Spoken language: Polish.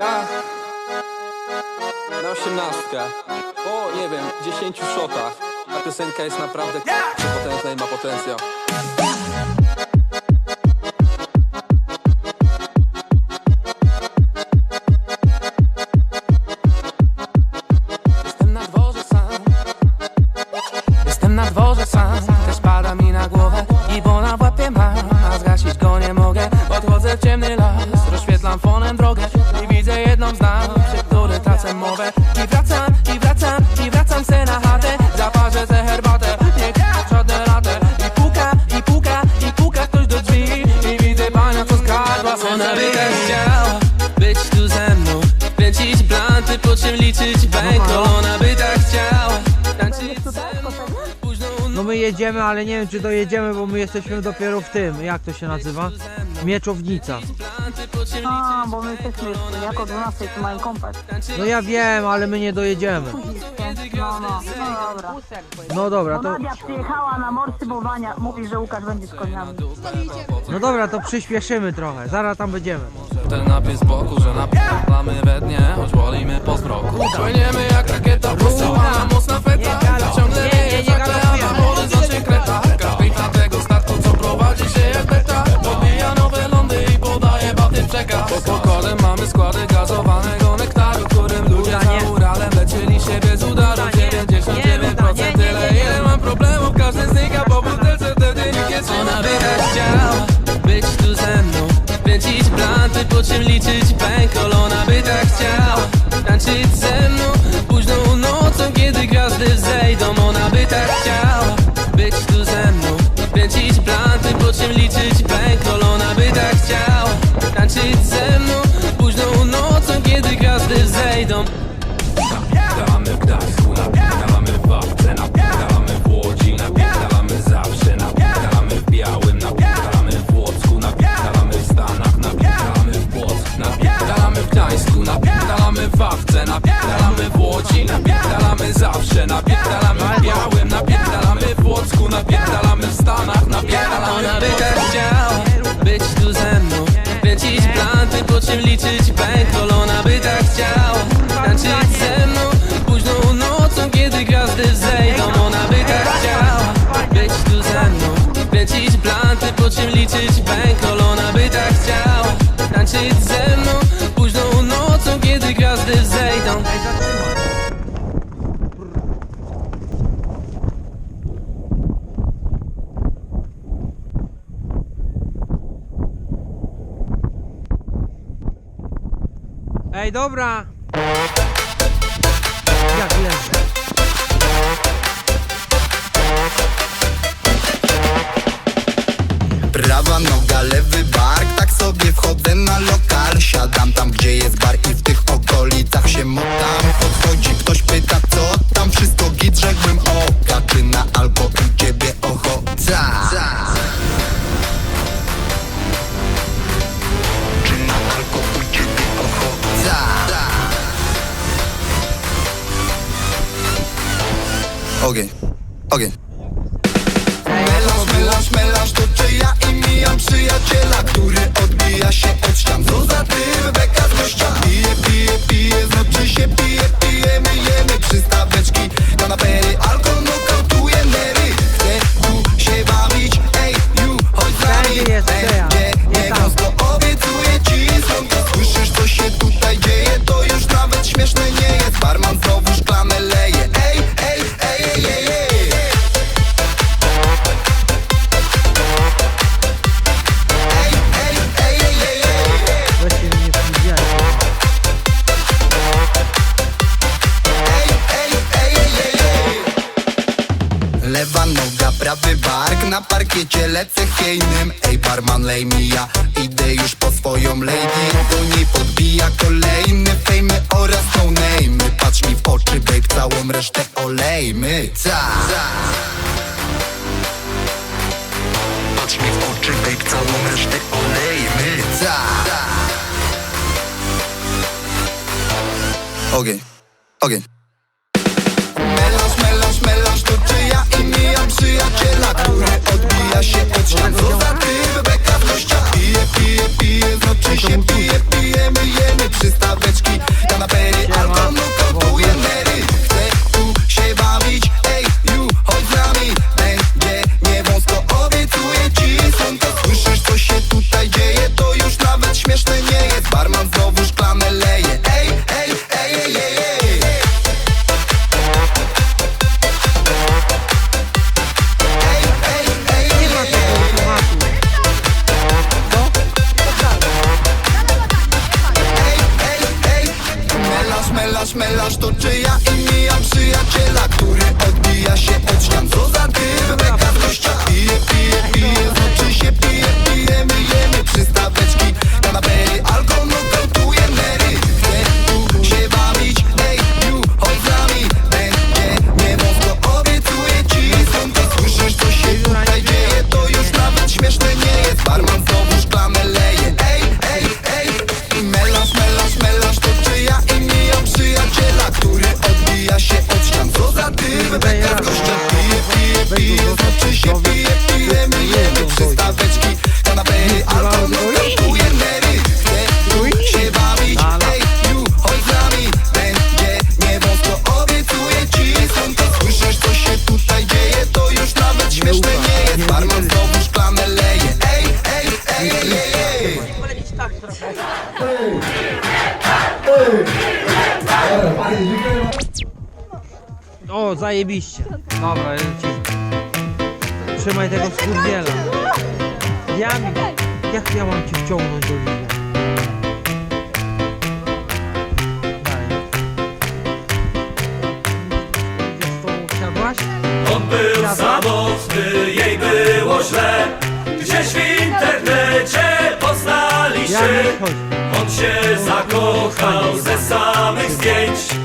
Na osiemnastkę, po nie wiem, 10 shotach. Ta piosenka jest naprawdę potężna i ma potencjał. Kręcić planty, po czym liczyć bankroll Ona by tak chciała Tańczyć ze mną Późną No my jedziemy, ale nie wiem czy dojedziemy, bo my jesteśmy dopiero w tym, jak to się nazywa? Mieczownica. A, bo my jesteśmy jako 12 tu mają komplet. No ja wiem, ale my nie dojedziemy. No, no dobra. No dobra, Bo to. Nadia przyjechała na morsybowania. Mówi, że Łukasz będzie z koniami. No dobra, to przyspieszymy trochę. Zaraz tam będziemy. Ten napis z boku, że napierdalamy we dnie Choć wolimy po zmroku Płyniemy jak rakieta, posyłana mocna feta Ciągle wieje, zaklejana, horyzoncie kreta Kapitan tego statku, co prowadzi się jak beta Podbija nowe lądy i podaje baty przekaz Pod pokładem mamy składy gazowanego nektaru Którym ludzie za czym liczyć bankroll Ona by tak chciała tańczyć ze mną. Późną nocą, kiedy gwiazdy wzejdą Ona by tak chciała być tu ze mną. Kręcić planty, po czym liczyć bankroll Ona by tak chciała tańczyć ze mną zawsze, napierdalamy w Białym, napierdalamy w Łocku, napierdalamy w Stanach, napierdalamy Ona by tak chciała być tu ze mną Kręcić planty, po czym liczyć bankroll. Ona by tak chciała tańczyć ze mną Późną nocą, kiedy gwiazdy wzejdą. Ona by tak chciała być tu ze mną Kręcić planty, po czym liczyć bankroll. Ona by tak chciała tańczyć ze mną Późną nocą, kiedy gwiazdy wzejdą Ej, dobra! Jak leży? Prawa noga, lewy bark, tak sobie wchodzę na Ogień, ogień. Melanż, melanż, melanż to czy ja i mijam przyjaciela Który odbija się od ścian Na parkiecie lecę hejnym. Ej barman lej mi ja. Idę już po swoją lady. Do niej podbija kolejny Fejmy oraz no name Patrz mi w oczy babe Całą resztę olejmy. Ta Patrz mi w oczy babe Całą resztę olejmy. Ta Ogień, ogień. Melanż, melanż, melanż to czy ja i mijam przyjaciela Który się ścian Co za ty, beka z gościa Pije, pije, pije, znaczy się Przystaweczki O, zajebiście. Dobra, lecimy. Trzymaj tego skurwiela. Ja, jak ja mam cię wciągnąć do liga? On był samotny, jej było źle Gdzieś w internecie poznaliśmy kochał ze samych zdjęć.